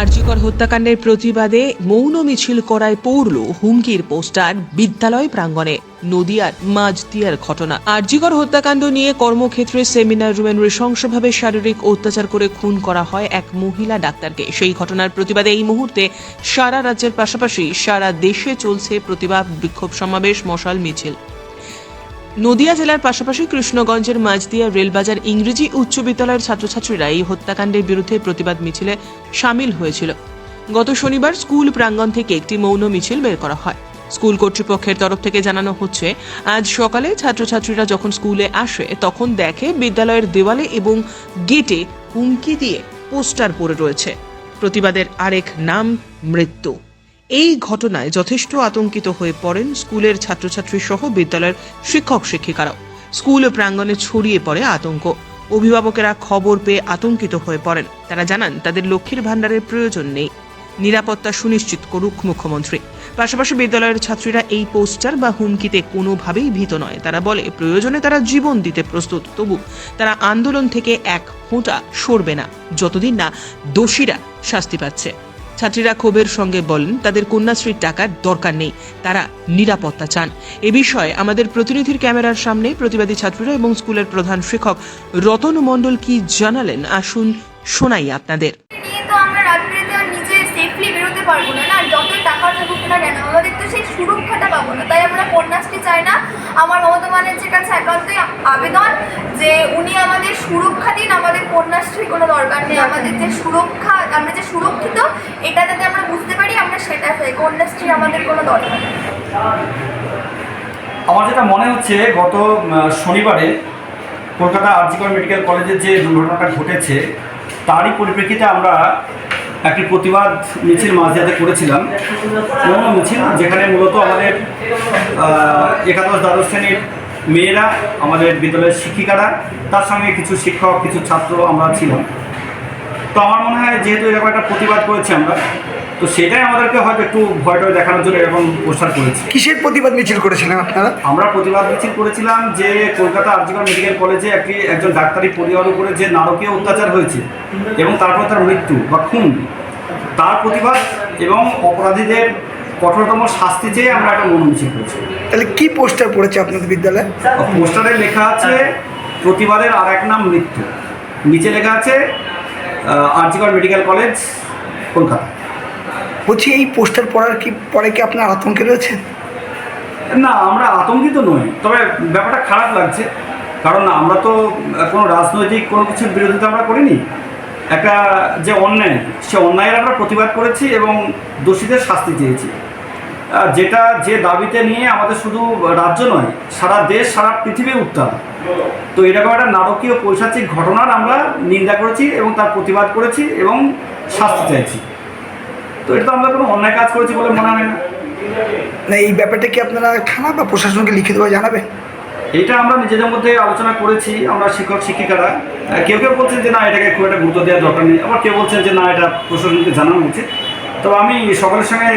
আরজিকর হত্যাকাণ্ডের প্রতিবাদে মৌন মিছিল করায় পড়ল হুমকির পোস্টার বিদ্যালয় প্রাঙ্গণে, নদিয়ার মাঝদিয়ার ঘটনা। আরজিকর হত্যাকাণ্ড নিয়ে কর্মক্ষেত্রে সেমিনার রুমে নৃশংসভাবে শারীরিক অত্যাচার করে খুন করা হয় এক মহিলা ডাক্তারকে। সেই ঘটনার প্রতিবাদে এই মুহূর্তে সারা রাজ্যের পাশাপাশি সারা দেশে চলছে প্রতিবাদ বিক্ষোভ সমাবেশ, মশাল মিছিল। নদিয়া জেলার পাশাপাশি কৃষ্ণগঞ্জের মাঝদিয়া রেলবাজার ইংরেজি উচ্চ বিদ্যালয়ের ছাত্রছাত্রীরা এই হত্যাকাণ্ডের বিরুদ্ধে প্রতিবাদ মিছিলে সামিল হয়েছিল। গত শনিবার স্কুল প্রাঙ্গণ থেকে একটি মৌন মিছিল বের করা হয়। স্কুল কর্তৃপক্ষের তরফ থেকে জানানো হচ্ছে, আজ সকালে ছাত্রছাত্রীরা যখন স্কুলে আসে, তখন দেখে বিদ্যালয়ের দেওয়ালে এবং গেটে হুমকি দিয়ে পোস্টার পড়ে রয়েছে। প্রতিবাদের আরেক নাম, মৃত্যু। এই ঘটনায় যথেষ্ট আতঙ্কিত হয়ে পড়েন স্কুলের ছাত্রছাত্রী সহ বিদ্যালয়ের শিক্ষক শিক্ষিকারাও। স্কুল প্রাঙ্গণে ছড়িয়ে পড়ে আতঙ্ক। অভিভাবকেরা খবর পেয়ে আতঙ্কিত হয়ে পড়েন। তারা জানান, তাদের লক্ষ্মীর ভাণ্ডারের প্রয়োজন নেই। নিরাপত্তা সুনিশ্চিত করুক মুখ্যমন্ত্রী। পাশাপাশি বিদ্যালয়ের ছাত্রীরা এই পোস্টার বা হুমকিতে কোনোভাবেই ভীত নয়। তারা বলে, প্রয়োজনে তারা জীবন দিতে প্রস্তুত। তবু তারা আন্দোলন থেকে এক ফোঁটা সরবে না, যতদিন না দোষীরা শাস্তি পাচ্ছে। ছাত্রীরা ক্ষোভের সঙ্গে বলেন, তাদের কন্যাশ্রীর টাকার দরকার নেই, তারা নিরাপত্তা চান। এ বিষয়ে আমাদের প্রতিনিধির ক্যামেরার সামনে প্রতিবাদী ছাত্রীরা এবং স্কুলের প্রধান শিক্ষক রতন মণ্ডল কি জানালেন? আসুন শোনাই আপনাদের। আমরা নিজে সেফলি বেরোতে পারব না? না যতই টাকা থাকুক না কেন? আমাদের তো সেই সুরক্ষাটা পাবো না। তাই আমরা কন্যাশ্রী চাই না। আমার মমতা ব্যানার্জির কাছে একান্তই আবেদন যে উনি আমাদের সুরক্ষা দিন আমাদের কন্যাশ্রীর কোনো দরকার নেই। আমাদের যে সুরক্ষা আমরা যে সুরক্ষিত এটা যাতে আমরা বুঝতে পারি আমরা সেটা চাই। কন্যাশ্রী আমাদের কোনো দরকার নেই। আমার যেটা মনে হচ্ছে গত শনিবারে কলকাতা আরজিকর মেডিকেল কলেজের যে দুর্ঘটনাটা ঘটেছে তারই পরিপ্রেক্ষিতে আমরা একটি প্রতিবাদ মিছিল মাঝিয়াতে করেছিলাম। মৌন মিছিল যেখানে মূলত আমাদের একাদশ দ্বাদশ শ্রেণির মেয়েরা আমাদের বিদ্যালয়ের শিক্ষিকারা তার সঙ্গে কিছু শিক্ষক কিছু ছাত্র আমরা ছিলাম। তো আমার মনে হয় যেহেতু এরকম একটা প্রতিবাদ করেছি আমরা তো সেটাই আমাদেরকে হয়তো একটু ভয় টয় দেখানোর জন্য এরকম পোস্টার করেছি। কিসের প্রতিবাদ মিছিল করেছিলেন আপনারা? আমরা প্রতিবাদ মিছিল করেছিলাম যে কলকাতা আরজিকর মেডিকেল কলেজে একটি একজন ডাক্তারি পরিবার উপরে যে নারকীয় অত্যাচার হয়েছে এবং তারপর তার মৃত্যু বা খুন তার প্রতিবাদ এবং অপরাধীদের কঠোরতম শাস্তি চেয়ে আমরা একটা মন মিছিল করেছি। তাহলে কি পোস্টার পড়েছে আপনাদের বিদ্যালয়ে? পোস্টারে লেখা আছে প্রতিবাদের আর এক নাম মৃত্যু। নিচে লেখা আছে আরজিকর মেডিকেল কলেজ কলকাতা। বলছি এই পোস্টার পড়ার কি পরে কি আপনার আতঙ্কে রয়েছেন না আমরা আতঙ্কিত নই তবে ব্যাপারটা খারাপ লাগছে। কারণ আমরা তো কোনো রাজনৈতিক কোনো কিছুর বিরোধিতা আমরা করিনি। একটা যে অন্যায়, সে অন্যায়ের আমরা প্রতিবাদ করেছি এবং দোষীদের শাস্তি চেয়েছি। যেটা যে দাবিতে নিয়ে আমাদের শুধু রাজ্য নয়, সারা দেশ, সারা পৃথিবী উত্তাল। তো এরকম একটা নারকীয় পৈশাচিক ঘটনার আমরা নিন্দা করেছি এবং তার প্রতিবাদ করেছি এবং শাস্তি চাইছি। তো এটা তো আমরা কোনো অন্যায় কাজ করেছি বলে মনে হয় না। না, এই ব্যাপারটা কি আপনারা থানা বা প্রশাসনকে লিখিতভাবে জানাবেন? এটা আমরা নিজেদের মধ্যে আলোচনা করেছি আমরা শিক্ষক শিক্ষিকারা। কেউ কেউ বলছেন যে না এটাকে খুব একটা গুরুত্ব দেওয়ার দরকার নেই। আবার কেউ বলছেন যে না এটা প্রশাসনকে জানানো উচিত। তবে আমি সকলের সঙ্গে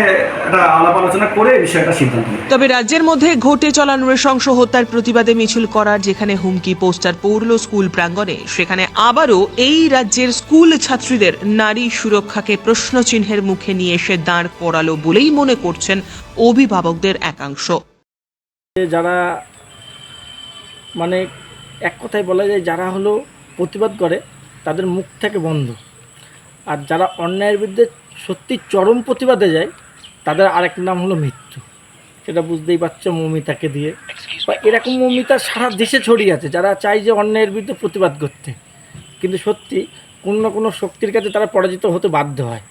একটা আলাপ আলোচনা করে বিষয়টা সিদ্ধান্ত নিই। তবে রাজ্যের মধ্যে ঘটে চলা নৃশংস হত্যার প্রতিবাদে মিছিল করার যেখানে হুমকি পোস্টার পড়ল স্কুল প্রাঙ্গণে সেখানে আবারও এই রাজ্যের স্কুল ছাত্রীদের নারী সুরক্ষাকে প্রশ্নচিহ্নের মুখে নিয়ে এসে দাঁড় করালো বলেই মনে করছেন অভিভাবকদের একাংশ। যারা মানে এক কথায় বলা যায় যারা হলো প্রতিবাদ করে তাদের মুখ থেকে বন্ধ। আর যারা অন্যায়ের বিরুদ্ধে সত্যি চরম প্রতিবাদে যায় তাদের আরেক নাম হলো মৃত্যু। সেটা বুঝতেই পারছ মমিতাকে দিয়ে। বা এরকম মমিতা সারা দেশে ছড়িয়ে আছে যারা চায় যে অন্যায়ের বিরুদ্ধে প্রতিবাদ করতে। কিন্তু সত্যি কোনো না কোনো শক্তির কাছে তারা পরাজিত হতে বাধ্য হয়।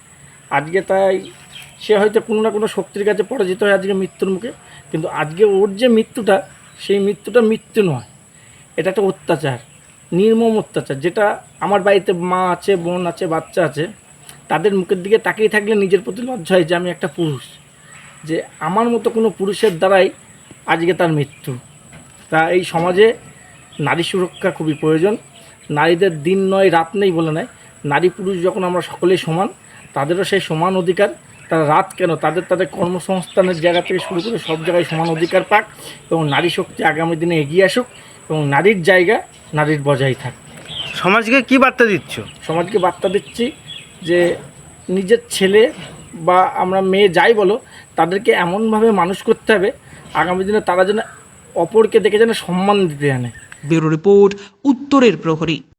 আজকে তাই সে হয়তো কোনো না কোনো শক্তির কাছে পরাজিত হয় আজকে মৃত্যুর মুখে কিন্তু আজকে ওর যে মৃত্যুটা সেই মৃত্যুটা মৃত্যু নয়। এটা একটা অত্যাচার, নির্মম অত্যাচার। যেটা আমার বাড়িতে মা আছে, বোন আছে, বাচ্চা আছে, তাদের মুখের দিকে তাকিয়ে থাকলে নিজের প্রতি লজ্জা হয় যে আমি একটা পুরুষ। যে আমার মতো কোনো পুরুষের দ্বারাই আজকে তার মৃত্যু। তা এই সমাজে নারী সুরক্ষা খুবই প্রয়োজন। নারীদের দিন নয়, রাত নেই বলে নয়। নারী পুরুষ যখন আমরা সকলেই সমান, তাদেরও সেই সমান অধিকার। তারা রাত কেন? তাদের তাদের কর্মসংস্থানের জায়গা থেকে শুরু করে সব জায়গায় সমান অধিকার পাক এবং নারী শক্তি আগামী দিনে এগিয়ে আসুক এবং নারীর জায়গা নারীর বজায় থাক। সমাজকে কি বার্তা দিচ্ছ? সমাজকে বার্তা দিচ্ছি যে নিজের ছেলে বা আমরা মেয়ে যাই বলো তাদেরকে এমনভাবে মানুষ করতে হবে আগামী দিনে তারা যেন অপরকে দেখে যেন সম্মান দিতে জানে ব্যুরো রিপোর্ট উত্তরের প্রহরী।